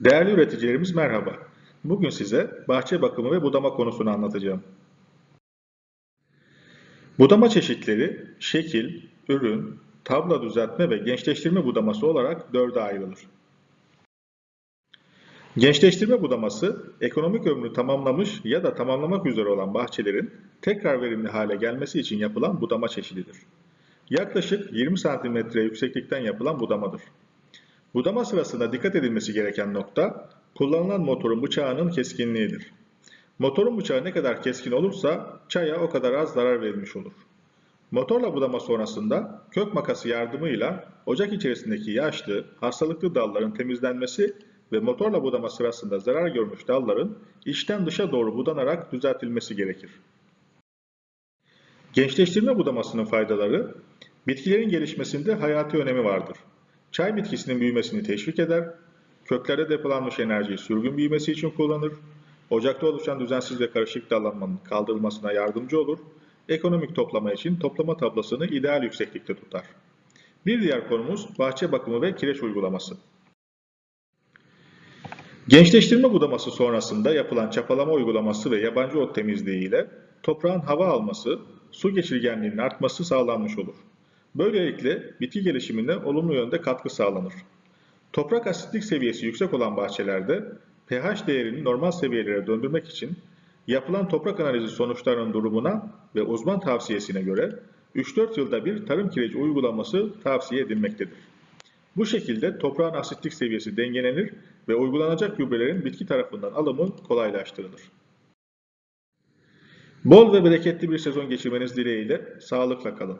Değerli üreticilerimiz merhaba. Bugün size bahçe bakımı ve budama konusunu anlatacağım. Budama çeşitleri şekil, ürün, tabla düzeltme ve gençleştirme budaması olarak dörde ayrılır. Gençleştirme budaması, ekonomik ömrünü tamamlamış ya da tamamlamak üzere olan bahçelerin tekrar verimli hale gelmesi için yapılan budama çeşididir. Yaklaşık 20 cm yükseklikten yapılan budamadır. Budama sırasında dikkat edilmesi gereken nokta, kullanılan motorun bıçağının keskinliğidir. Motorun bıçağı ne kadar keskin olursa çaya o kadar az zarar verilmiş olur. Motorla budama sonrasında kök makası yardımıyla ocak içerisindeki yaşlı, hastalıklı dalların temizlenmesi ve motorla budama sırasında zarar görmüş dalların içten dışa doğru budanarak düzeltilmesi gerekir. Gençleştirme budamasının faydaları, bitkilerin gelişmesinde hayati önemi vardır. Çay bitkisinin büyümesini teşvik eder, köklerde depolanmış enerjiyi sürgün büyümesi için kullanır, ocakta oluşan düzensiz ve karışık dallanmanın kaldırılmasına yardımcı olur, ekonomik toplama için toplama tablasını ideal yükseklikte tutar. Bir diğer konumuz bahçe bakımı ve kireç uygulaması. Gençleştirme budaması sonrasında yapılan çapalama uygulaması ve yabancı ot temizliği ile toprağın hava alması, su geçirgenliğinin artması sağlanmış olur. Böylelikle bitki gelişimine olumlu yönde katkı sağlanır. Toprak asitlik seviyesi yüksek olan bahçelerde pH değerini normal seviyelere döndürmek için yapılan toprak analizi sonuçlarının durumuna ve uzman tavsiyesine göre 3-4 yılda bir tarım kireci uygulaması tavsiye edilmektedir. Bu şekilde toprağın asitlik seviyesi dengelenir ve uygulanacak gübrelerin bitki tarafından alımı kolaylaştırılır. Bol ve bereketli bir sezon geçirmeniz dileğiyle sağlıkla kalın.